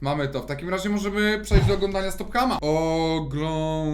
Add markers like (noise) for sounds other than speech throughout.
Mamy to. W takim razie możemy przejść do oglądania Stophama. Oglądamy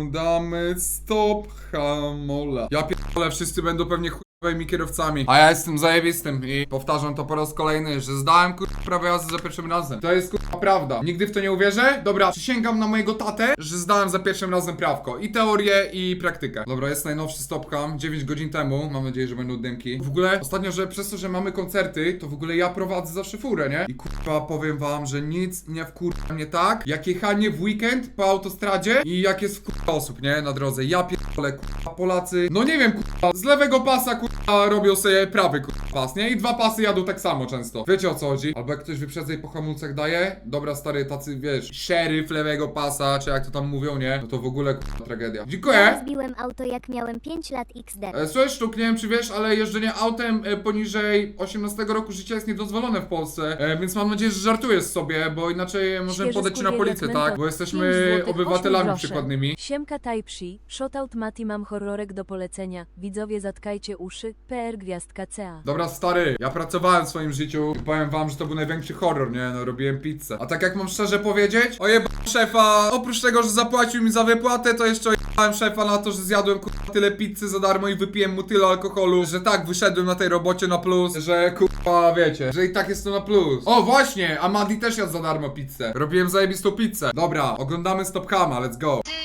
Stophamola. Ja pierdolę, wszyscy będą pewnie chujowymi kierowcami. A ja jestem zajebistym i powtarzam to po raz kolejny, że zdałem kurwa prawo jazdy za pierwszym razem. To jest kurwa prawda. Nigdy w to nie uwierzę? Dobra, przysięgam na mojego tatę, że zdałem za pierwszym razem prawko. I teorię, i praktykę. Dobra, jest najnowszy Stopham, 9 godzin temu. Mam nadzieję, że będą dymki. W ogóle ostatnio, że przez to, że mamy koncerty, to w ogóle ja prowadzę zawsze furę, nie? I kurwa powiem wam, że nic nie wkurwa mnie tak, jak jechanie w weekend po autostradzie i jak jest wkurwa osób, nie? Na drodze. Ja pierdolę, kurwa, Polacy. No nie wiem, kurwa, z lewego pasa, kurwa, robią sobie prawy, kurwa, pas, nie? I dwa pasy jadą tak samo często. Wiecie o co chodzi? Albo jak ktoś wyprzedza i po hamulcach daje, dobra, stary, tacy, wiesz, szeryf lewego pasa, czy jak to tam mówią, nie? No to w ogóle, kurwa, tragedia. Dziękuję! Zbiłem auto jak miałem 5 lat XD. E, Słuchaj, Sztuk, nie wiem czy wiesz, ale jeżdżenie autem e, poniżej 18 roku życia jest niedozwolone w Polsce, e, więc mam nadzieję, że żartujesz sobie, bo inaczej możemy Świeży podać ci na policję, tak? Bo jesteśmy złotych, obywatelami groszy. przykładnymi. Siemka Tajpsi, shoutout Mati mam horrorek do polecenia. Widzowie zatkajcie uszy, PR gwiazdka CA. Dobra, stary, ja pracowałem w swoim życiu i powiem wam, że to był największy horror, nie? No, robiłem pizzę. A tak jak mam szczerze powiedzieć, ojeb szefa, oprócz tego, że zapłacił mi za wypłatę, to jeszcze ojebałem szefa na to, że zjadłem kurwa tyle pizzy za darmo i wypiłem mu tyle alkoholu, że tak, wyszedłem na tej robocie na plus, że kurwa, wiecie, że i tak jest to na plus. O, właśnie, Amadi też jadł za darmo pizzę. Robiłem zajebistą pizzę. Dobra, oglądamy Stopkama, let's go. Ty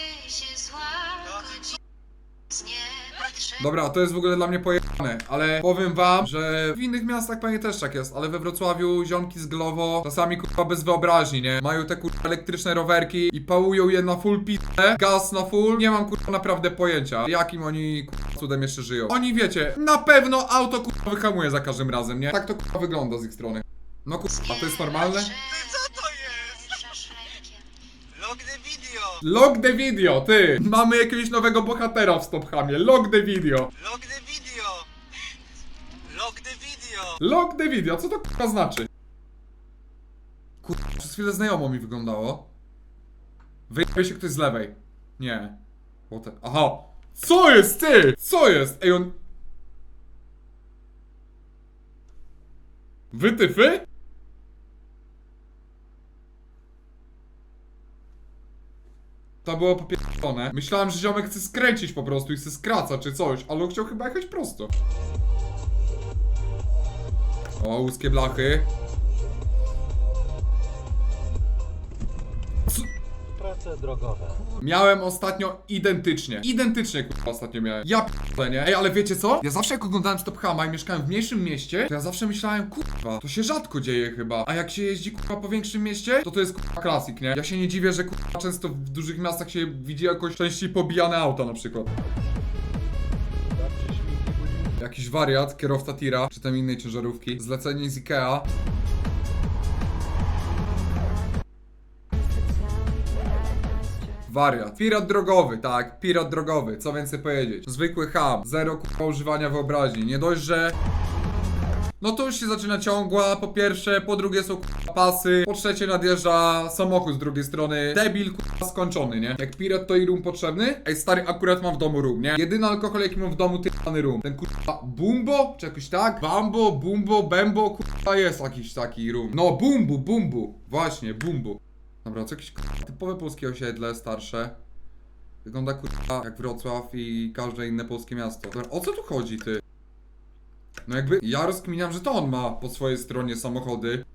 Dobra, to jest w ogóle dla mnie pojechane, ale powiem wam, że w innych miastach pewnie też tak jest, ale we Wrocławiu ziomki z Glowo, czasami kurwa bez wyobraźni, nie? Mają te kurwa elektryczne rowerki i pałują je na full pitę, gaz na full, nie mam kurwa naprawdę pojęcia, jakim oni kurwa cudem jeszcze żyją. Oni wiecie, na pewno auto kurwa wyhamuje za każdym razem, nie? Tak to kurwa wygląda z ich strony. No kurwa, to jest normalne? Co to jest? Szaszlejkiem. Log the video! Log the video, ty! Mamy jakiegoś nowego bohatera w Stophamie, log the video. Log the video! Log the video! Log the video, co to kurwa znaczy? Kurwa, przez chwilę znajomo mi wyglądało. Wyjdzie się ktoś z lewej. Nie. What the... Aha! Co jest ty? Co jest? Ej on... Wytyfy? To było popierdolone. Myślałem, że ziomek chce skręcić po prostu i chce skracać czy coś, ale on chciał chyba jechać prosto. O, łuskie blachy. Drogowe. Miałem ostatnio identycznie. Identycznie kurwa ostatnio miałem. Ja p***le, nie? Ej, ale wiecie co? Ja zawsze jak oglądałem Stop Hama i mieszkałem w mniejszym mieście, to ja zawsze myślałem, kurwa, to się rzadko dzieje chyba. A jak się jeździ kurwa po większym mieście, to to jest kurwa klasik, nie? Ja się nie dziwię, że kurwa często w dużych miastach się widzi jakoś częściej pobijane auta na przykład. Jakiś wariat, kierowca tira, czy tam innej ciężarówki. Zlecenie z Ikea. Wariat. Pirat drogowy, tak, pirat drogowy, co więcej powiedzieć. Zwykły ham, zero kurwa używania wyobraźni. Nie dość, że... No to już się zaczyna ciągła, po pierwsze, po drugie są kurwa pasy, po trzecie nadjeżdża samochód z drugiej strony. Debil kurwa skończony, nie? Jak pirat to i rum potrzebny? Ej stary, akurat mam w domu rum, nie? Jedyny alkohol jaki mam w domu, tyrany rum. Ten kurwa bumbo, czy jakoś tak? Bambo, bumbo, bembo, kurwa jest jakiś taki rum. No bumbu, bumbu, właśnie, bumbu. Dobra, co jakieś kurwa, typowe polskie osiedle, starsze. Wygląda kurwa jak Wrocław i każde inne polskie miasto. Dobra, o co tu chodzi, ty? No jakby ja rozkminiam, że to on ma po swojej stronie samochody.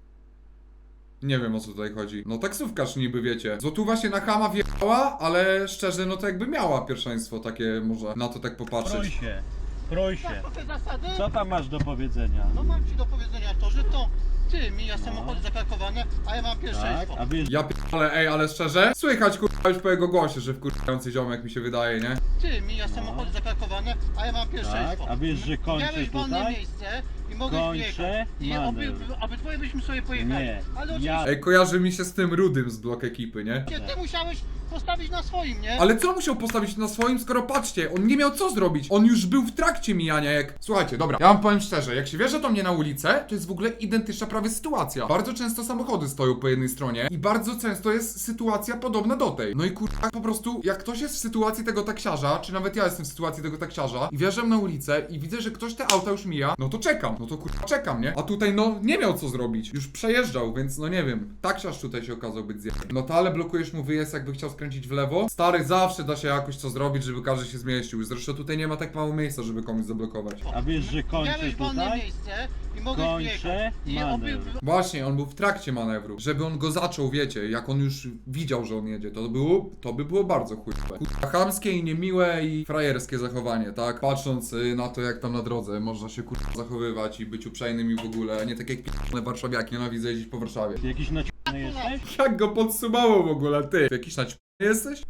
Nie wiem o co tutaj chodzi. No taksówkarz niby wiecie. Złotówa się na Hama wjechała, ale szczerze no to jakby miała pierwszeństwo takie może na to tak popatrzeć. Prosie, prosie. te zasady? Co tam masz do powiedzenia? No mam ci do powiedzenia to, że to ty mija samochody zaparkowane, a ja mam Tak, pierwszeństwo. a wiesz, Ja ale ej, ale szczerze? Słychać kurwa już po jego głosie, że wkurwający ziomek mi się wydaje, nie? Ty mija samochody zaparkowane, a ja mam pierwszeństwo. Tak, a wiesz, że kończę Miałeś wolne tutaj? miejsce i mogłeś Kończę wjechać. I obie, manewr. obydwoje byśmy sobie pojechali. Nie, Ale ja- oczywiście Ej, kojarzy mi się z tym rudym z blok ekipy, nie? ty musiałeś postawić na swoim, nie? Ale co musiał postawić na swoim, skoro patrzcie, on nie miał co zrobić. On już był w trakcie mijania, jak... Słuchajcie, dobra, ja wam powiem szczerze, jak się wjeżdża do mnie na ulicę, to jest w ogóle identyczna prawie prawie sytuacja. Bardzo często samochody stoją po jednej stronie i bardzo często jest sytuacja podobna do tej. No i kurwa, po prostu jak ktoś jest w sytuacji tego taksiarza, czy nawet ja jestem w sytuacji tego taksiarza i wjeżdżam na ulicę i widzę, że ktoś te auta już mija, no to czekam. No to kurwa czekam, nie? A tutaj no nie miał co zrobić. Już przejeżdżał, więc no nie wiem. Taksiarz tutaj się okazał być zjebem. No to ale blokujesz mu wyjazd, jakby chciał skręcić w lewo. Stary, zawsze da się jakoś co zrobić, żeby każdy się zmieścił. Zresztą tutaj nie ma tak mało miejsca, żeby komuś zablokować. A wiesz, że Miałeś wolne tutaj? miejsce mogłeś Kończę. I manewr. Właśnie, on był w trakcie manewru. Żeby on go zaczął, wiecie, jak on już widział, że on jedzie, to było, to by było bardzo chujowe. Kurwa, chamskie i niemiłe i frajerskie zachowanie, tak? Patrząc y, na to, jak tam na drodze można się kurwa zachowywać i być uprzejmym i w ogóle, a nie tak jak p***ne warszawiaki, nienawidzę jeździć po Warszawie. Ty jakiś naciągany jesteś? Jak go podsumował w ogóle, ty? Jakiś naćpany jesteś?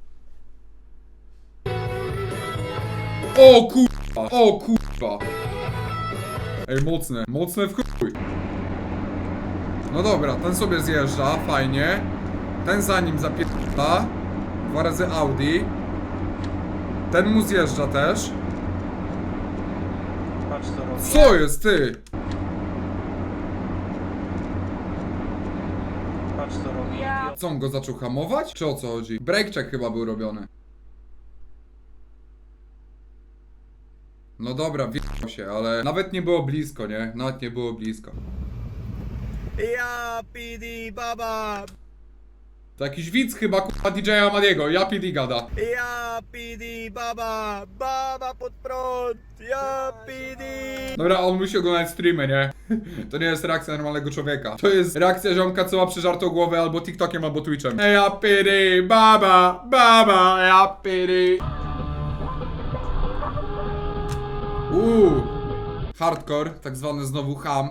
O kurwa, o kurwa. Ej, mocne, mocne w chuj. No dobra, ten sobie zjeżdża, fajnie. Ten za nim zapierdala. Dwa razy Audi. Ten mu zjeżdża też. Patrz co robi. Co jest, ty? Patrz co robi. Co, on go zaczął hamować? Czy o co chodzi? Break check chyba był robiony. No dobra, wiedział się, ale nawet nie było blisko, nie? Nawet nie było blisko. Ja, PD, baba! To jakiś widz chyba kurwa DJ-a Madiego, ja PD gada. Ja, PD, baba! Baba pod prąd! Ja, PD! Dobra, on musi oglądać streamy, nie? (laughs) To nie jest reakcja normalnego człowieka. To jest reakcja ziomka, co ma przeżartą głowę albo TikTokiem, albo Twitchem. Ja PD, baba, baba, ja PD. Uuu. Hardcore, tak zwany znowu ham.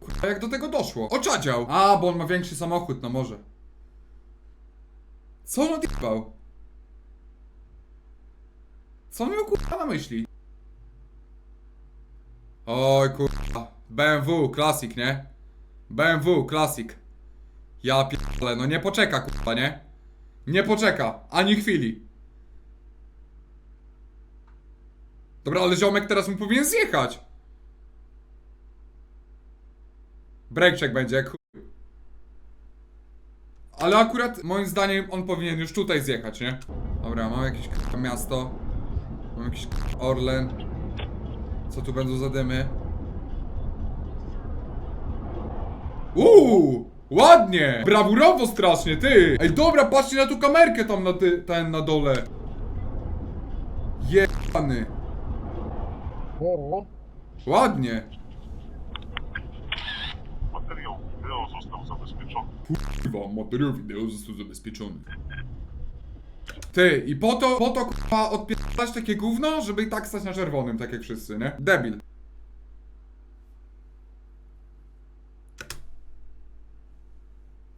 Kurwa, jak do tego doszło? Oczadział! A, bo on ma większy samochód, no może. Co on odjebał? Co on miał kurwa na myśli? Oj kurwa. BMW, klasik, nie? BMW, klasik. Ja pierdolę, no nie poczeka kurwa, nie? Nie poczeka, ani chwili. Dobra, ale ziomek teraz mu powinien zjechać. Break check będzie, chuj. Ale akurat moim zdaniem on powinien już tutaj zjechać, nie? Dobra, mam jakieś miasto. Mam jakiś Orlen. Co tu będą za dymy? Uuu! Ładnie! Brawurowo strasznie, ty! Ej, dobra, patrzcie na tu kamerkę tam na ty, ten na dole. Jebany. Ładnie. Materiał wideo został zabezpieczony. Kurwa, materiał wideo został zabezpieczony. Ty, i po to, po to kurwa odpierdalać takie gówno, żeby i tak stać na czerwonym, tak jak wszyscy, nie? Debil.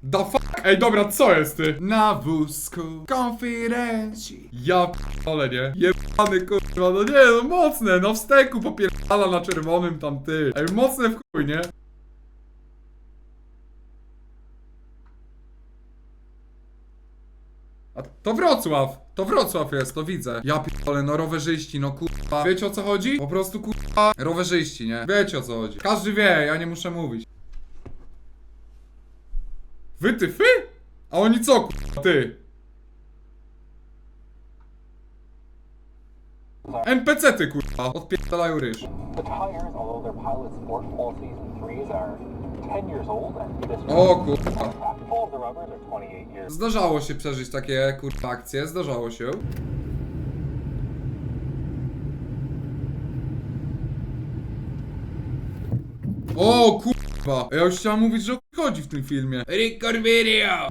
Da fuck? Ej, dobra, co jest ty? Na wózku konfidencji. Ja p***ole, nie? Jebany kurwa, no nie, no mocne, no w steku popierdala na czerwonym tam ty. Ej, mocne w chuj, nie? A to Wrocław! To Wrocław jest, to widzę. Ja pierdolę, no rowerzyści, no kurwa. Wiecie o co chodzi? Po prostu kurwa rowerzyści, nie? Wiecie o co chodzi. Każdy wie, ja nie muszę mówić. Wy ty fy? A oni co kurwa, ty? NPC-ty kurwa, odpierdalają ryż. The tires, although their pilot sport fall season threes are 10 years old and this O kurwa. full of the rubbers are 28 years. Zdarzało się przeżyć takie kurwa akcje, zdarzało się. O kurwa! Ja już chciałem mówić, że o chuj chodzi w tym filmie. Record video!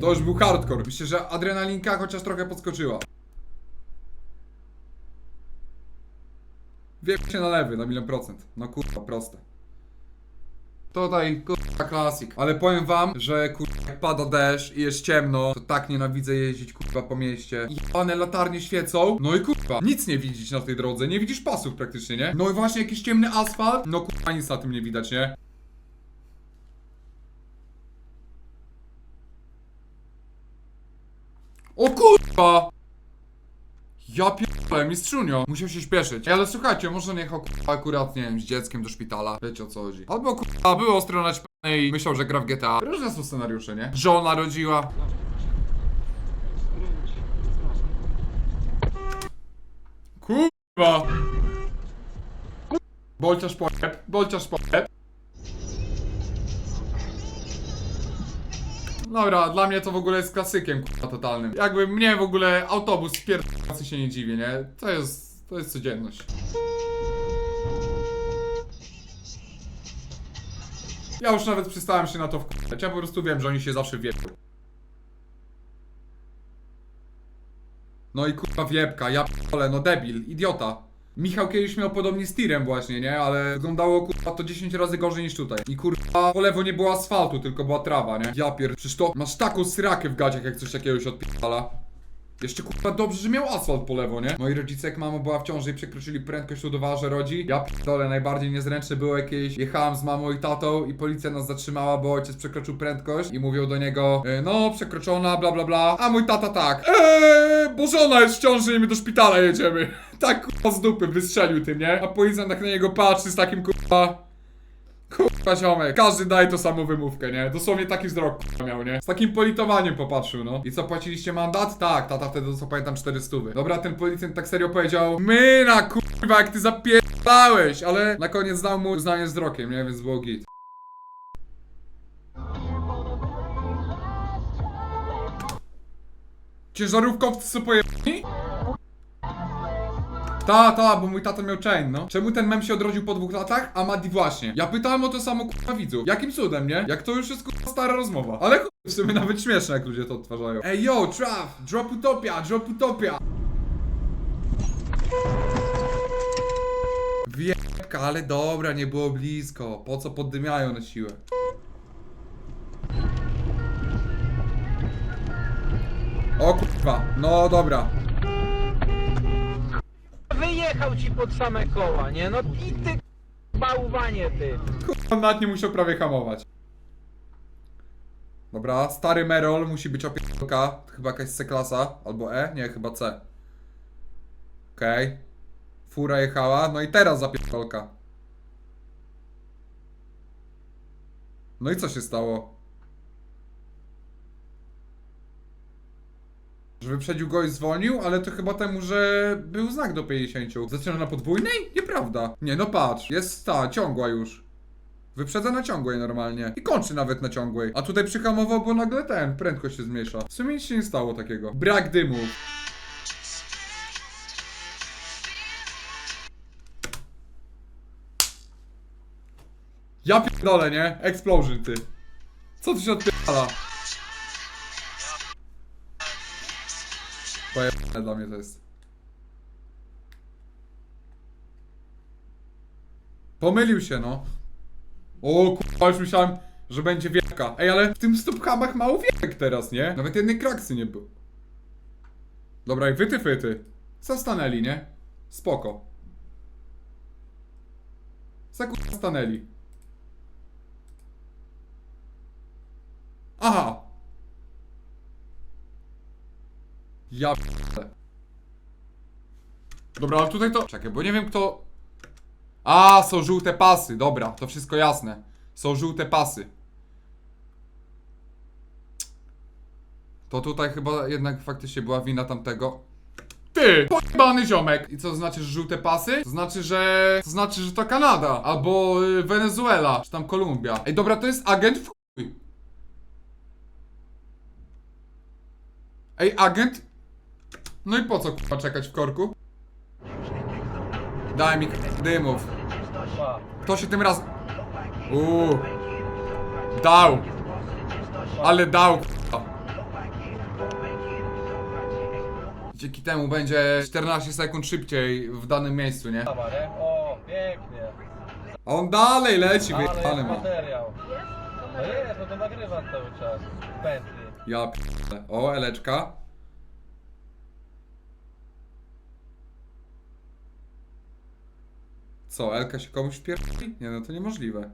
To już był hardcore. Myślę, że adrenalinka chociaż trochę podskoczyła. Wiem się na lewy, na milion procent. No kurwa, proste. Tutaj kurwa klasik. Ale powiem wam, że kurwa jak pada deszcz i jest ciemno, to tak nienawidzę jeździć kurwa po mieście. I one latarnie świecą, no i kurwa, nic nie widzisz na tej drodze, nie widzisz pasów praktycznie, nie? No i właśnie jakiś ciemny asfalt, no kurwa nic na tym nie widać, nie? O kurwa! Ja pier pierdolę, mistrzunio. Musiał się śpieszyć. Ej, ale słuchajcie, może niech akurat, nie wiem, z dzieckiem do szpitala. Wiecie o co chodzi. Albo kurwa, było ostro naćpane i myślał, że gra w GTA. Różne są scenariusze, nie? Żona rodziła. Kurwa. Bolciarz pojeb, bolciarz pojeb. Dobra, dla mnie to w ogóle jest klasykiem kurwa totalnym. Jakby mnie w ogóle autobus pierdolący się nie dziwi, nie? To jest, to jest codzienność. Ja już nawet przestałem się na to wkurwać. Ja po prostu wiem, że oni się zawsze wiepią. No i kurwa wiepka, ja p***ole, no debil, idiota. Michał kiedyś miał podobnie z tirem właśnie, nie? Ale wyglądało kurwa to 10 razy gorzej niż tutaj. I kurwa po lewo nie było asfaltu, tylko była trawa, nie? Ja pier... Przecież to masz taką srakę w gaciach, jak coś takiego się odpierdala. Jeszcze kurwa dobrze, że miał asfalt po lewo, nie? Moi rodzice jak mama była w ciąży i przekroczyli prędkość udawała, że rodzi. Ja pierdolę, najbardziej niezręczne było jakieś... Jechałem z mamą i tatą i policja nas zatrzymała, bo ojciec przekroczył prędkość i mówią do niego e, No, przekroczona, bla bla bla. A mój tata tak Eee, bo żona jest w ciąży i my do szpitala jedziemy. (laughs) Tak kurwa z dupy wystrzelił tym, nie? A policjant tak na niego patrzy z takim kurwa... Ziomek, każdy daje to samą wymówkę, nie? Dosłownie taki wzrok miał, nie? Z takim politowaniem popatrzył, no. I co, płaciliście mandat? Tak, tata wtedy dostał, pamiętam, 400. Dobra, ten policjant tak serio powiedział My na kurwa, jak ty zapierdałeś! Ale na koniec dał mu uznanie wzrokiem, nie? Więc było git. Ciężarówkowcy są pojebani? Ta, ta, bo mój tata miał chain, no. Czemu ten mem się odrodził po dwóch latach? A Madi właśnie. Ja pytałem o to samo kurwa widzów. Jakim cudem, nie? Jak to już jest kurwa stara rozmowa. Ale kurwa, w sumie nawet śmieszne, jak ludzie to odtwarzają. Ej yo, Trav, drop utopia, drop utopia. Wiepka, ale dobra, nie było blisko. Po co poddymiają na siłę? O no dobra. Wyjechał ci pod same koła, nie? No i ty bałwanie ty. On nawet nie musiał prawie hamować. Dobra, stary Merol musi być opieka. Chyba jakaś C-klasa. Albo E? Nie, chyba C. Okej. Fura jechała. No i teraz zapierdolka. No i co się stało? Że wyprzedził go i zwolnił, ale to chyba temu, że był znak do 50. Zaczyna na podwójnej? Nieprawda. Nie, no patrz, jest ta, ciągła już. Wyprzedza na ciągłej normalnie. I kończy nawet na ciągłej. A tutaj przyhamował, bo nagle ten, prędkość się zmniejsza. W sumie nic się nie stało takiego. Brak dymu. Ja pierdolę, nie? Explosion, ty. Co tu się odpierdala? Pojebane dla mnie to jest. Pomylił się, no. O kurwa, już myślałem, że będzie wielka. Ej, ale w tym stophamach mało wielek teraz, nie? Nawet jednej kraksy nie było. Dobra, i wyty fyty. Zastanęli, nie? Spoko. Zakurwa stanęli. Aha! Ja. Dobra, ale tutaj to... Czekaj, bo nie wiem kto... A, są żółte pasy, dobra, to wszystko jasne. Są żółte pasy. To tutaj chyba jednak faktycznie była wina tamtego. Ty! Pojebany ziomek! I co znaczy, że żółte pasy? To znaczy, że... To znaczy, że to Kanada. Albo y, Wenezuela. Czy tam Kolumbia. Ej, dobra, to jest agent w. Ej, agent? No i po co kurwa czekać w korku? Daj mi dymów. To się tym razem... Uuu. Dał. Ale dał kurwa. Dzięki temu będzie 14 sekund szybciej w danym miejscu, nie? O, pięknie. A on dalej leci, wyjechany ma. materiał. No jest, no to nagrywam cały czas. Pętli. Ja p***le. O, Eleczka. Co, Elka się komuś wpierdoli? Nie no, to niemożliwe.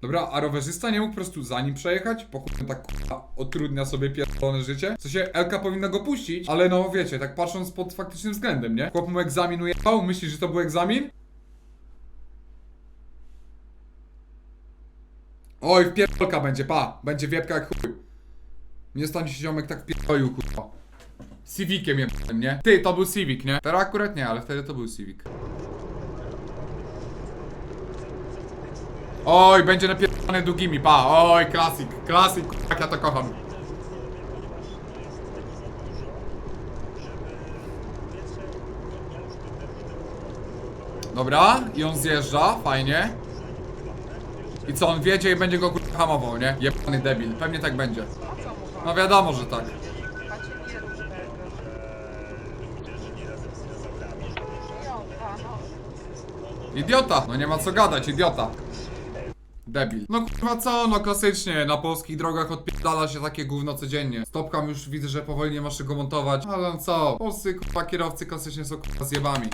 Dobra, a rowerzysta nie mógł po prostu za nim przejechać? Po chuj tak kurwa utrudnia sobie pierdolone życie? W sensie Elka powinna go puścić, ale no wiecie, tak patrząc pod faktycznym względem, nie? Chłop mu egzamin ujechał, myślisz, że to był egzamin? Oj, wpierdolka będzie, pa! Będzie wiepka jak chuj. Nie stanie się ziomek tak wpierdolił, kurwa. Civiciem jebałem, nie? Ty, to był Civic, nie? Teraz akurat nie, ale wtedy to był Civic. Oj, będzie napierdolony długimi, pa! Oj, klasik, klasik, jak ja to kocham. Dobra, i on zjeżdża, fajnie. I co, on wiedzie i będzie go kurwa hamował, nie? Jebany debil, pewnie tak będzie. No wiadomo, że tak. Idiota! No nie ma co gadać, idiota. Debil. No kurwa co, no klasycznie, na polskich drogach odpierdala się takie gówno codziennie. Stopkam już widzę, że powoli nie masz czego montować. Ale no co, polscy kurwa kierowcy klasycznie są kurwa zjebami.